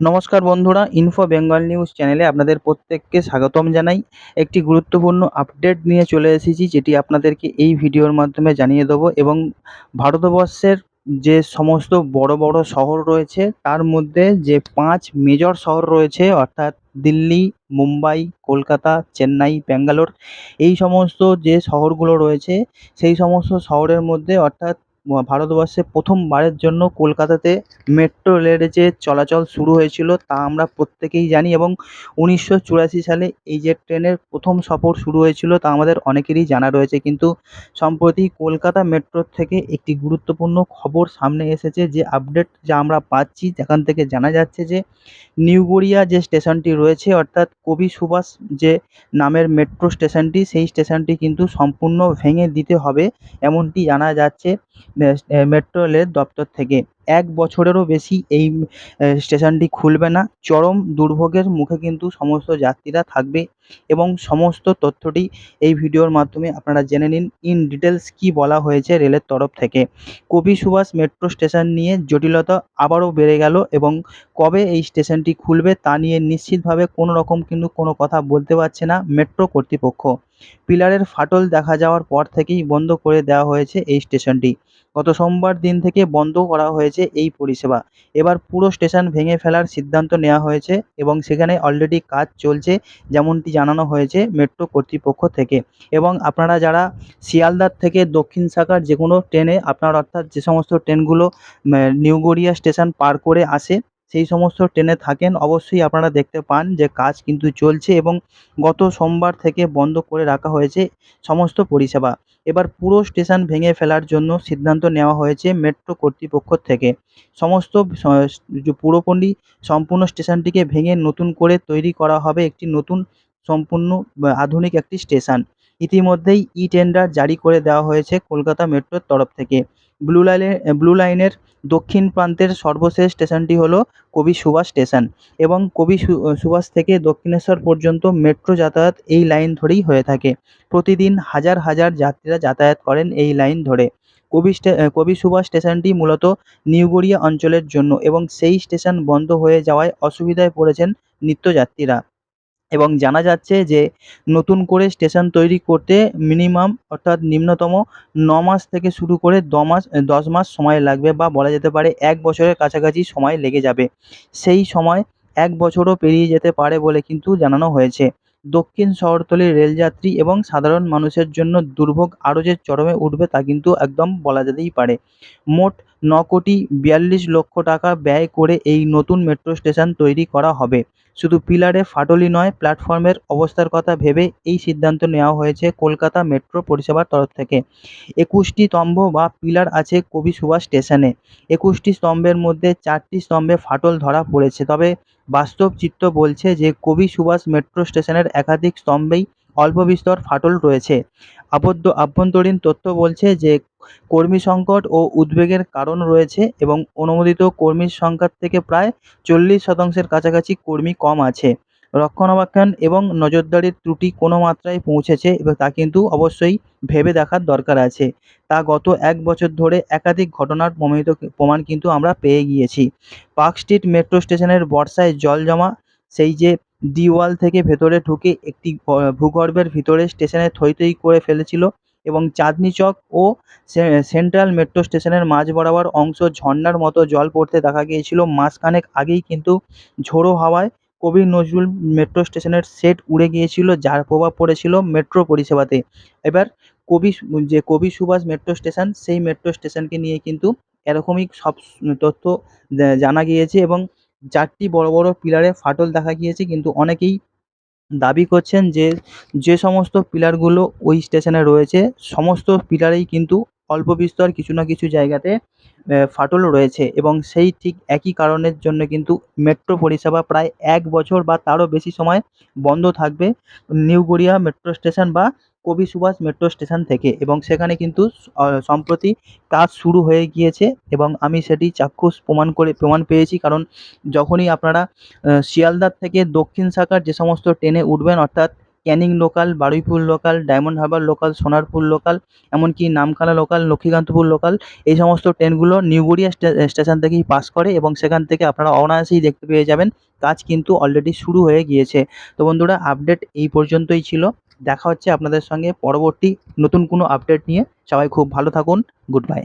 নমস্কার বন্ধুরা info Bengal news চ্যানেলে আপনাদের প্রত্যেককে স্বাগতম জানাই। একটি গুরুত্বপূর্ণ আপডেট নিয়ে চলে এসেছি, যেটি আপনাদেরকে এই ভিডিওর মাধ্যমে জানিয়ে দেবো এবং ভারতবর্ষের যে সমস্ত বড় বড় শহর রয়েছে, তার মধ্যে যে পাঁচ মেজর শহর রয়েছে, অর্থাৎ দিল্লি, মুম্বাই, কলকাতা, চেন্নাই, ব্যাঙ্গালোর, এই সমস্ত যে শহরগুলো রয়েছে, সেই সমস্ত শহরের মধ্যে অর্থাৎ ভারতবর্ষে প্রথমবারের জন্য কলকাতাতে মেট্রো রেলের যে চলাচল শুরু হয়েছিল তা আমরা প্রত্যেকেই জানি এবং উনিশশো চুরাশি সালে এই যে ট্রেনের প্রথম সফর শুরু হয়েছিল তা আমাদের অনেকেরই জানা রয়েছে। কিন্তু সম্প্রতি কলকাতা মেট্রোর থেকে একটি গুরুত্বপূর্ণ খবর সামনে এসেছে যে আপডেট যা আমরা পাচ্ছি যেখান থেকে জানা যাচ্ছে যে নিউ গড়িয়া যে স্টেশনটি রয়েছে অর্থাৎ কবি সুভাষ যে নামের মেট্রো স্টেশনটি, সেই স্টেশনটি কিন্তু সম্পূর্ণ ভেঙে দিতে হবে এমনটি জানা যাচ্ছে। মেট্রো রেলের দপ্তর থেকে। এক বছরেরও বেশি এই স্টেশনটি খুলবে না। চরম দুর্ভোগের মুখে কিন্তু সমস্ত যাত্রীরা থাকবে এবং সমস্ত তথ্যটি এই ভিডিওর মাধ্যমে আপনারা জেনে নিন। ইন ডিটেলস কী বলা হয়েছে রেলের তরফ থেকে। কবি সুভাষ মেট্রো স্টেশন নিয়ে জটিলতা আবারও বেড়ে গেল এবং কবে এই স্টেশনটি খুলবে তা নিয়ে নিশ্চিতভাবে কোনো রকম কিন্তু কোনো কথা বলতে পারছে না মেট্রো কর্তৃপক্ষ। পিলারের ফাটল দেখা যাওয়ার পর থেকেই বন্ধ করে দেওয়া হয়েছে এই স্টেশনটি। গত সোমবার দিন থেকে বন্ধ করা হয়েছে এই পরিষেবা। এবার পুরো স্টেশন ভেঙে ফেলার সিদ্ধান্ত নেওয়া হয়েছে এবং সেখানে অলরেডি কাজ চলছে যেমনটি জানানো হয়েছে মেট্রো কর্তৃপক্ষ থেকে। এবং আপনারা যারা শিয়ালদার থেকে দক্ষিণ শাখার যে কোনো ট্রেনে আপনার অর্থাৎ যে সমস্ত ট্রেনগুলো নিউ গড়িয়া স্টেশন পার করে আসে সেই সমস্ত ট্রেনে থাকেন। অবশ্যই আপনারা দেখতে পান যে কাজ কিন্তু চলছে এবং গত সোমবার থেকে বন্ধ করে রাখা হয়েছে সমস্ত পরিষেবা। এবার পুরো স্টেশন ভেঙে ফেলার জন্য সিদ্ধান্ত নেওয়া হয়েছে মেট্রো কর্তৃপক্ষ থেকে। সমস্ত পুরোপুরি সম্পূর্ণ স্টেশনটিকে ভেঙে নতুন করে তৈরি করা হবে একটি নতুন সম্পূর্ণ আধুনিক একটি স্টেশন। ইতিমধ্যেই ই টেন্ডার জারি করে দেওয়া হয়েছে কলকাতা মেট্রোর তরফ থেকে। ব্লু লাইনের ব্লু লাইনের দক্ষিণ প্রান্তের সর্বশেষ স্টেশনটি হলো কবি সুভাষ স্টেশন এবং কবি সুভাষ থেকে দক্ষিণেশ্বর পর্যন্ত মেট্রো যাতায়াত এই লাইন ধরেই হয়ে থাকে। প্রতিদিন হাজার হাজার যাত্রীরা যাতায়াত করেন এই লাইন ধরে। কবি কবি সুভাষ স্টেশনটি মূলত নিউগড়িয়া অঞ্চলের জন্য এবং সেই স্টেশন বন্ধ হয়ে যাওয়ায় অসুবিধায় পড়েছেন নিত্যযাত্রীরা। এবং জানা যাচ্ছে যে নতুন করে স্টেশন তৈরি করতে মিনিমাম অর্থাৎ নিম্নতম ন মাস থেকে শুরু করে দ মাস দশ মাস সময় লাগবে বা বলা যেতে পারে এক বছরের কাছাকাছি সময় লেগে যাবে। সেই সময় এক বছরও পেরিয়ে যেতে পারে বলে কিন্তু জানানো হয়েছে। দক্ষিণ শহরতলির রেলযাত্রী এবং সাধারণ মানুষের জন্য দুর্ভোগ আরও যে চরমে উঠবে তা কিন্তু একদম বলা যেতেই পারে। মোট ন কোটি বিয়াল্লিশ লক্ষ টাকা ব্যয় করে এই নতুন মেট্রো স্টেশন তৈরি করা হবে। শুধু পিলারে ফাটলই নয়, প্ল্যাটফর্মের অবস্থার কথা ভেবে এই সিদ্ধান্ত নেওয়া হয়েছে কলকাতা মেট্রো পরিষেবার তরফ থেকে। একুশটি স্তম্ভ বা পিলার আছে কবি সুভাষ স্টেশনে। একুশটি স্তম্ভের মধ্যে চারটি স্তম্ভে ফাটল ধরা পড়েছে। তবে বাস্তব চিত্র বলছে যে কবি সুভাষ মেট্রো স্টেশনের একাধিক স্তম্ভেই অল্প বিস্তর ফাটল রয়েছে। আবদ্ধ, আভ্যন্তরীণ তথ্য বলছে যে, কর্মী সংকট ও উদ্বেগের কারণ রয়েছে এবং অনুমোদিত কর্মীর সংখ্যার থেকে প্রায় চল্লিশ শতাংশের কাছাকাছি কর্মী কম আছে। রক্ষণাবেক্ষণ এবং নজরদারির ত্রুটি কোনো মাত্রায় পৌঁছেছে এবং তা কিন্তু অবশ্যই ভেবে দেখার দরকার আছে। তা গত এক বছর ধরে একাধিক ঘটনার প্রমাণিত, প্রমাণ কিন্তু আমরা পেয়ে গিয়েছি। পার্ক স্ট্রিট মেট্রো স্টেশনের বর্ষায় জল জমা, সেই যে দিওয়াল থেকে ভেতরে ঢুকে একটি ভূগর্ভের ভিতরে স্টেশনে থই থই করে ফেলেছিল এবং চাঁদনি চক ও সে, সেন্ট্রাল মেট্রো স্টেশনের মাঝ বরাবর অংশ ঝর্ণার মতো জল পড়তে দেখা গিয়েছিল। মাসখানেক আগেই কিন্তু ঝোড়ো হাওয়ায় কবি নজরুল মেট্রো স্টেশনের সেট উড়ে গিয়েছিল, যার প্রভাব পড়েছিল মেট্রো পরিষেবাতে। এবার কবি যে কবি সুভাষ মেট্রো স্টেশন, সেই মেট্রো স্টেশনকে নিয়ে কিন্তু এরকমই সব তথ্য জানা গিয়েছে এবং চারটি বড় বড় পিলারে ফাটল দেখা গিয়েছে, কিন্তু অনেকেই দাবি করছেন যে যে সমস্ত পিলারগুলো ওই স্টেশনে রয়েছে, সমস্ত পিলারেই কিন্তু অল্প বিস্তর কিছু না কিছু জায়গাতে ফাটল রয়েছে। এবং সেই ঠিক একই কারণের জন্য কিন্তু মেট্রো পরিষেবা প্রায় এক বছর বা তারও বেশি সময় বন্ধ থাকবে। নিউ গড়িয়া মেট্রো স্টেশন বা কবি সুভাষ মেট্রো স্টেশন থেকে এবং সেখানে কিন্তু সম্প্রতি কাজ শুরু হয়ে গিয়েছে এবং আমি সেটি চাক্ষুষ প্রমাণ করে, প্রমাণ পেয়েছি। কারণ যখনই আপনারা শিয়ালদার থেকে দক্ষিণ শাখার যে সমস্ত ট্রেনে উঠবেন, অর্থাৎ Canning local, Baruipur local, Diamond Harbour local, Sonarpur local, এমনকি নামখানা লোকাল, লক্ষ্মীকান্তপুর লোকাল, এই সমস্ত ট্রেনগুলো নিউ গড়িয়া স্টেশন থেকেই পাস করে এবং সেখান থেকে আপনারা অনায়াসেই দেখতে পেয়ে যাবেন। কাজ কিন্তু অলরেডি শুরু হয়ে গিয়েছে। তো বন্ধুরা আপডেট এই পর্যন্তই ছিল। দেখা হচ্ছে আপনাদের সঙ্গে পরবর্তী নতুন কোনো আপডেট নিয়ে। সবাই খুব ভালো থাকুন। Good bye